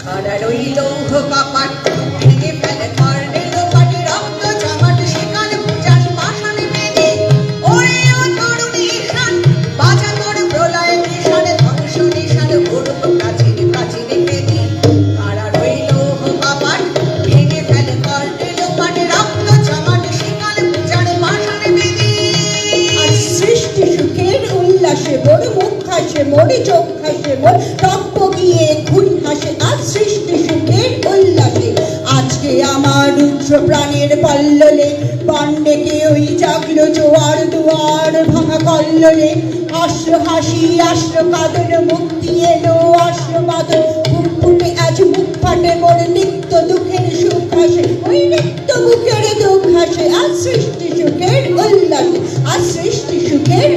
খাড়া রইল কপাট ভেঙে ফেলে কর্ণেল পাটি রক্ত জমাট শিকার পূজার পাষাণ বেদে ওরে ও তরুণী ঈশান বাজা তোর প্রলয় নিশান ধ্বংস নিশান ঘুরব প্রাচীন প্রাচীন বেদি খাড়া রইল কপাট ভেঙে ফেলে কর্ণেল পাটি রক্ত জমাট শিকার পূজার পাষাণ বেদে আর সৃষ্টি সুখের উল্লাসে মোর মুখ হাসে মোর চোখ হাসে মোর টপ্প গিয়ে খুন হাসে আর সৃষ্টি সুখের উল্লাসে। আজকে আমার রুদ্র প্রাণের পল্ললে পাণ্ডেকে ওই জাগলো জোয়ার দুয়ার ভাঙা কল্ললে। আশ্র হাসি আশ্র কাদন, মুক্তি এলো আশ্র বাদন বুক ফুটে আজ মুখ ফাটে মোর নিত্য দুঃখের সুখ হাসে। ওই নিত্য মুখের দুঃখ হাসে আর সৃষ্টি সুখের উল্লাসে আর সৃষ্টি সুখের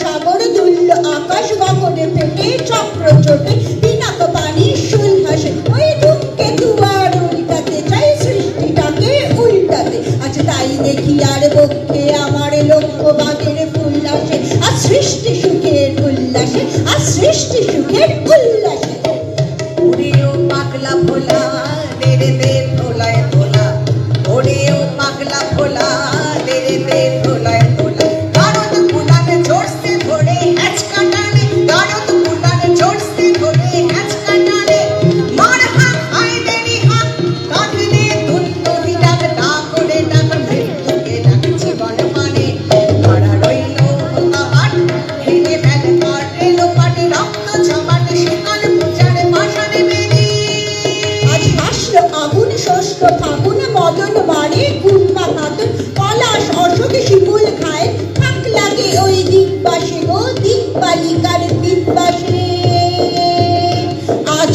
সাগর দুল্য আকাশ গগনে পেটে চক্র চোটে পিনাক পানি শুল হাসে ওই ধূমকে দুয়ার উল্টাতে চাই, সৃষ্টিটাকে উল্টাতে। আজ তাই দেখি আর বক্ষে আমার লক্ষ্য বাগের ফুল আসে আর সৃষ্টি সুখের উল্লাসে আর সৃষ্টি সুখের উল্লাসে। পাগলা ভোলা রে দে